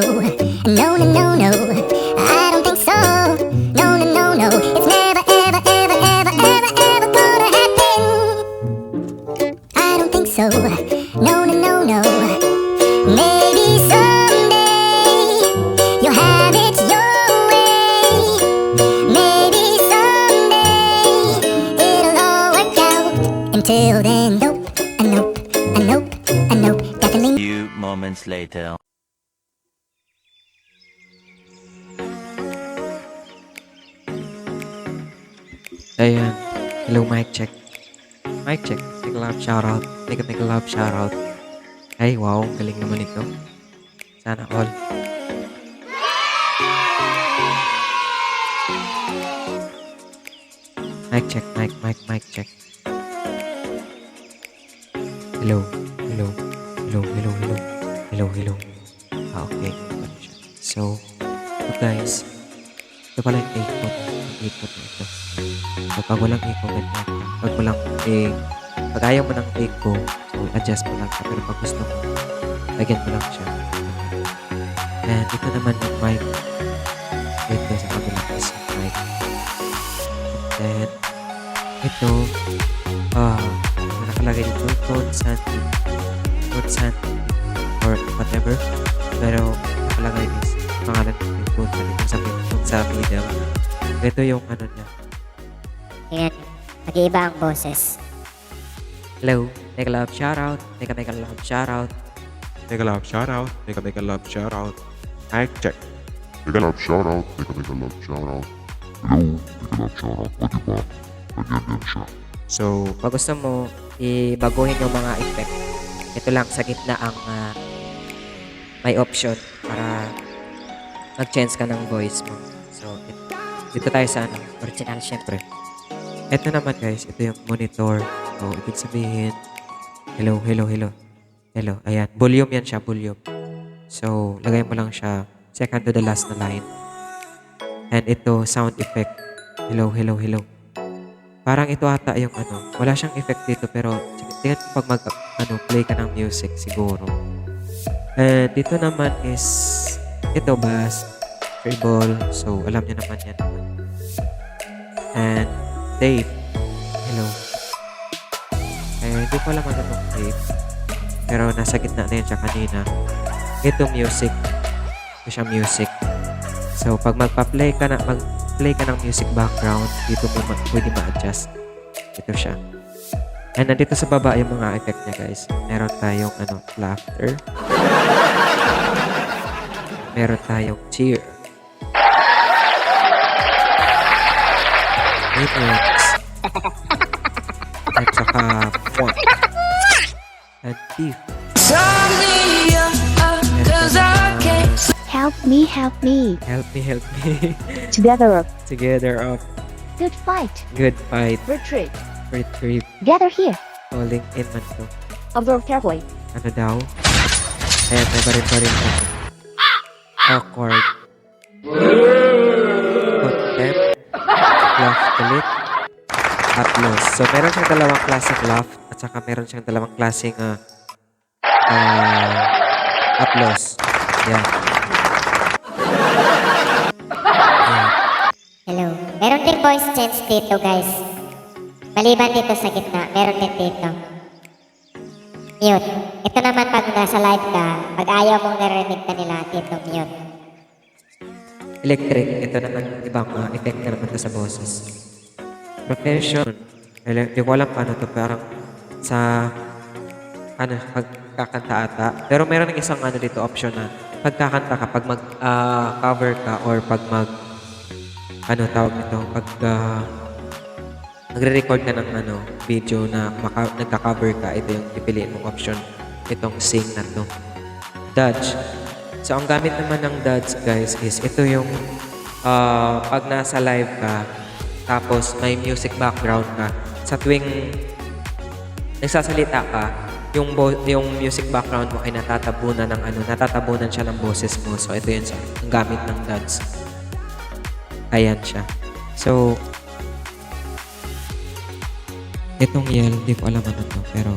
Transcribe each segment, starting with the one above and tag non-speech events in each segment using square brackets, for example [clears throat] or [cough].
No, no, no, no. I don't think so. No, no, no, no. It's never, ever, ever, ever, ever, ever gonna happen. I don't think so. No, no, no, no. Maybe someday you'll have it your way. Maybe someday it'll all work out. Until then, nope, a nope, a nope, a nope, definitely. Few moments later. Ayan. Hello, mic check. Mic check. Make a love shoutout. Make a make a love shoutout. Ay, wow. Galing naman ito. Sana all. Mic check. Mic, mic, mic check. Hello. Hello. Hello, hello, hello. Hello, hello. Ah, okay. So, guys. Ito pala yung ikot. Yung ikot na ito. So, pag walang echo, ganyan. Pag walang eh, pag ayaw mo ng echo, so, adjust mo lang siya. Pero pag gusto mo, lagyan mo lang siya. And ito naman yung mic. Ito sa kabilang is yung mic. Then, ito, ah, nakalagay dito, tone sandy. Tone sandy. Or whatever. Pero, nakalagay is pangalan tone sandy. Kung sa, kung sa middle. Ito yung ano niya. Ayan, nag-iiba ang boses. Hello, make a love shoutout. Make a make a love shoutout. Make a love shout out. Make a make a love shout out. Mic check. Make a love shout out. Make a make a love shout out. Hello, make a love shout out. O diba? Ganyan yan siya. So, pag gusto mo, ibaguhin yung mga effect. Ito lang sa gitna ang ah, may option para mag-change ka ng voice mo. So, it- dito tayo sa ano, original syempre. Ito naman guys, ito yung monitor. So, ibig sabihin, hello, hello, hello. Hello, ayan. Volume yan siya, volume. So, lagay mo lang siya second to the last na line. And ito, sound effect. Hello, hello, hello. Parang ito ata yung ano, wala siyang effect dito pero tingnan pag mag ano, play ka ng music siguro. And dito naman is ito bass, treble, so alam niyo naman yan. And tape. Hello. Eh, hindi ko alam ano itong tape. Pero nasa gitna na yan siya kanina. Ito music. Ito siya music. So, pag magpa-play ka na, mag-play ka ng music background, dito mo ma- pwede ma-adjust. Ito siya. And nandito sa baba yung mga effect niya, guys. Meron tayong, ano, laughter. [laughs] Meron tayong cheer. Maniacs. At saka, mwah. And beef. Help me, help me. Help me, help me. [laughs] Together, up. Together up. good fight. good fight, Retreat. Retreat. Gather here. falling in man to. Observe carefully. Ano daw? Ayan, may baril-baril pa. Awkward. Contempt. Laugh ulit. Applause. So, meron siyang dalawang klaseng laugh at saka meron siyang dalawang klaseng uh, uh, applause. Yan. Yan. Hello. Meron din voice change dito, guys. Maliban dito sa gitna, meron din dito. Mute. Ito naman pag nasa live ka, pag ayaw mong narinig ka nila, dito mute. Electric. Ito naman yung ibang uh, effect na naman sa boses. Profession. Ele- Di ko alam paano to. Parang sa ano, pagkakanta ata. Pero meron ng isang ano dito option na pagkakanta ka, pag mag-cover ka or pag mag ano tawag nito, pag ah, nagre-record ka ng ano, video na maka, nagka-cover ka, ito yung pipiliin mong option. Itong sing na to. Dodge. So, ang gamit naman ng Dodge, guys, is ito yung ah, pag nasa live ka, tapos may music background ka, sa tuwing nagsasalita ka, yung, yung music background mo ay natatabunan ng ano, natatabunan siya ng boses mo. So, ito yun siya, ang gamit ng Dodge. Ayan siya. So, itong yell, di ko alam ano to, pero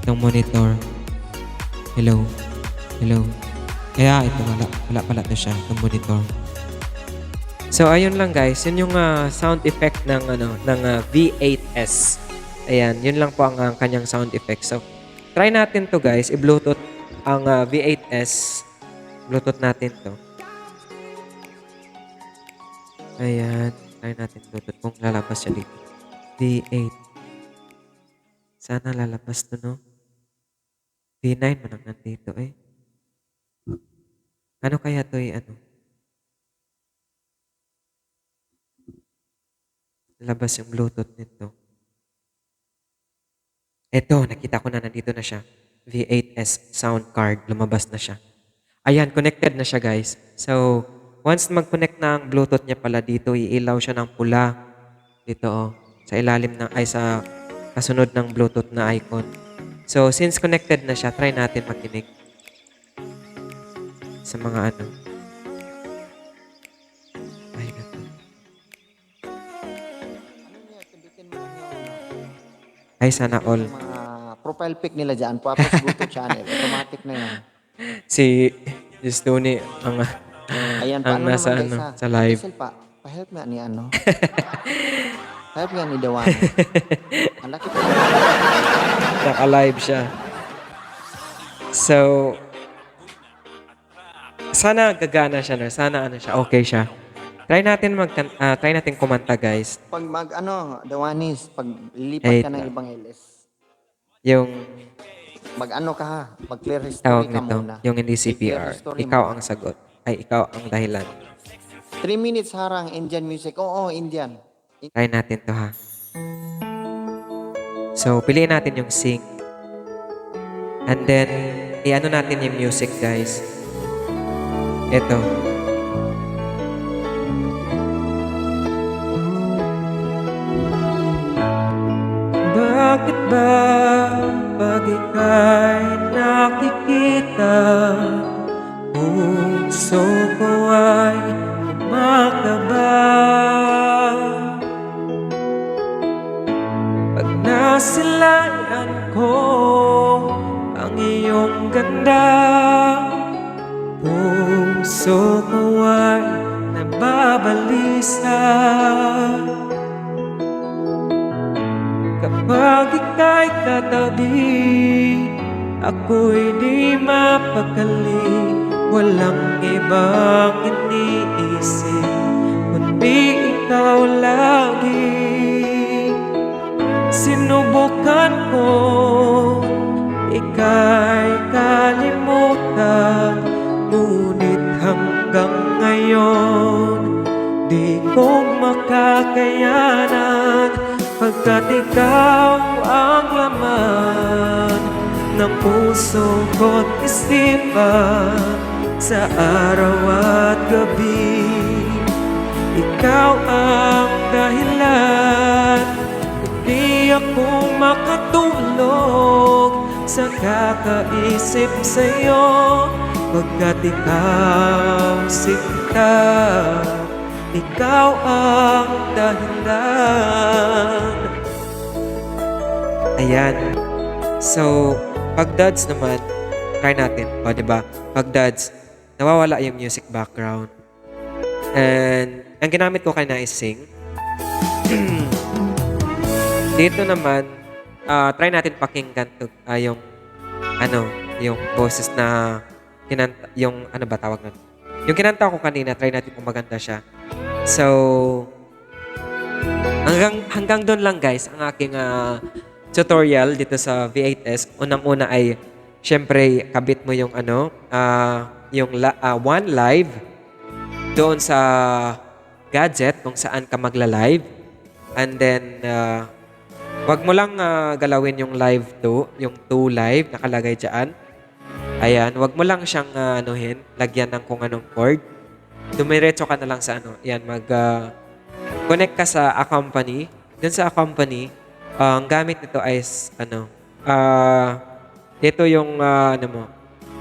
itong monitor, hello, hello, kaya ito wala, wala pala to siya, itong monitor. So ayun lang guys, yun yung ah, sound effect ng ano ng ah, V8S. Ayan, yun lang po ang, ang kanyang sound effects. So, try natin to guys. I-Bluetooth ang ah, V8S. Bluetooth natin to. Ayan. Try natin Bluetooth kung lalabas siya dito. V8. Sana lalabas to, no? V9 mo nang nandito eh. Ano kaya to eh, ano? Labas yung Bluetooth nito. Eto, nakita ko na nandito na siya. V8S sound card, lumabas na siya. Ayan, connected na siya guys. So, once mag-connect na ang Bluetooth niya pala dito, iilaw siya ng pula. Dito oh, sa ilalim ng, ay sa kasunod ng Bluetooth na icon. So, since connected na siya, try natin makinig. Sa mga ano. Ay, ito. Ay, sana all. mga profile pic nila dyan, tapos YouTube channel, automatic na yan. Si Justuni ang Ayan, Ang paano nasa naman ano, guys, ha? sa live. Hazel pa, pa-help nga ni ano. [laughs] help nga ni Dawan. Ang laki pa naka-live siya. So, sana gagana siya na. Sana ano siya, okay siya. Try natin mag ah, try natin kumanta guys. Pag mag ano, Dawanis, pag lilipat Eight ka ng ibang LS, Yung mag ano ka ha, mag clear history ka nito, muna. yung hindi CPR. Ikaw ang sagot. Ay, ikaw ang dahilan. 3 minutes harang Indian music. Oo, Indian. Try natin to ha. So, piliin natin yung sing. And then, i-ano natin yung music, guys. Ito. Bakit ba pag ika'y nakikita Puso ko ay makaba Pag nasilayan ko ang iyong ganda Puso ko ay nababalisa Kapag ika'y katabi Ako'y di mapakali. Walang ibang iniisip Kundi ikaw lagi. Sinubukan ko Ika'y kalimutan ngayon. Di ko makakayanan Pagkat ikaw ang laman Ng puso ko't isipan Sa araw at gabi. Ikaw ang dahilan Hindi ako makatulog Sa kakaisip sa'yo Pagkat ikaw sinta ikaw ang dahilan. Ayan. So, pag dads naman, try natin. O, ba? Pag dads, nawawala yung music background. And, ang ginamit ko kaya is sing. [clears throat] Dito naman, ah, try natin pakinggan to, ah, yung, ano, yung boses na, kinanta, yung, ano ba tawag nun? Yung kinanta ko kanina, try natin kung maganda siya. So, hanggang, hanggang doon lang guys, ang aking ah, tutorial dito sa V8S. Unang-una ay, syempre, kabit mo yung ano, ah, yung ah, One Live doon sa gadget kung saan ka magla-live. And then, uh, wag mo lang ah, galawin yung live 2, yung 2 live, nakalagay dyan. Ayan, wag mo lang siyang ah, anuhin, lagyan ng kung anong cord. Dumiretso ka na lang sa ano, yan, mag ah, connect ka sa accompany. Doon sa accompany, ah, ang gamit nito ay ano, ah, ito yung ah, ano mo,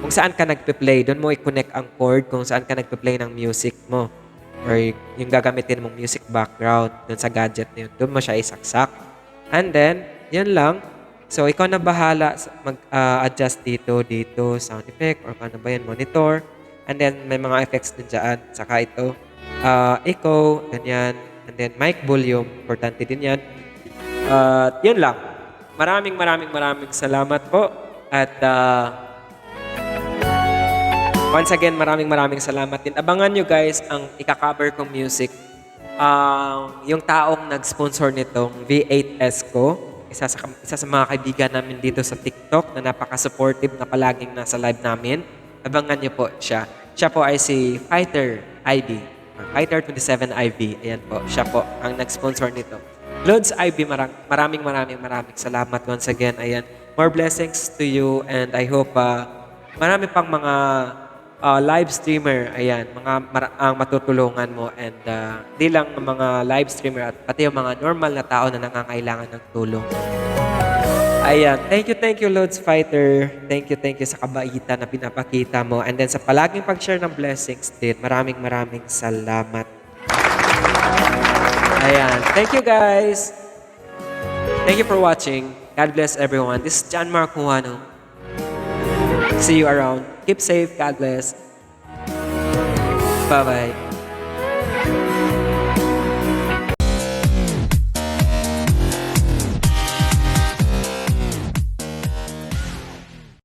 kung saan ka nagpe-play, doon mo i-connect ang cord kung saan ka nagpe-play ng music mo or yung gagamitin mong music background doon sa gadget na yun. Doon mo siya isaksak. And then, yun lang. So, ikaw na bahala mag-adjust dito, dito, sound effect, or ano ba yan, monitor. And then, may mga effects din dyan. Saka ito, ah, echo, ganyan. And then, mic volume, importante din yan. At yun lang. maraming maraming maraming salamat po. At ah, once again, maraming maraming salamat din. Abangan nyo guys ang ika-cover kong music. Um, yung taong nag-sponsor nitong V8S ko, isa sa, isa sa mga kaibigan namin dito sa TikTok na napaka-supportive na palaging nasa live namin. Abangan nyo po siya. Siya po ay si Fighter IB. Fighter 27 IB. Ayan po. Siya po ang nag-sponsor nito. Loads IB, marang, maraming maraming maraming salamat once again. Ayan. More blessings to you and I hope uh, marami pang mga uh, live streamer, ayan, mga mara- ang matutulungan mo and uh, di lang ang mga live streamer at pati yung mga normal na tao na nangangailangan ng tulong. Ayan. Thank you, thank you, Loads Fighter. Thank you, thank you sa kabaitan na pinapakita mo. And then sa palaging pag-share ng blessings din, maraming maraming salamat. Ayan. Thank you, guys. Thank you for watching. God bless everyone. This is John Mark Juano. See you around. Keep safe. God bless. Bye-bye.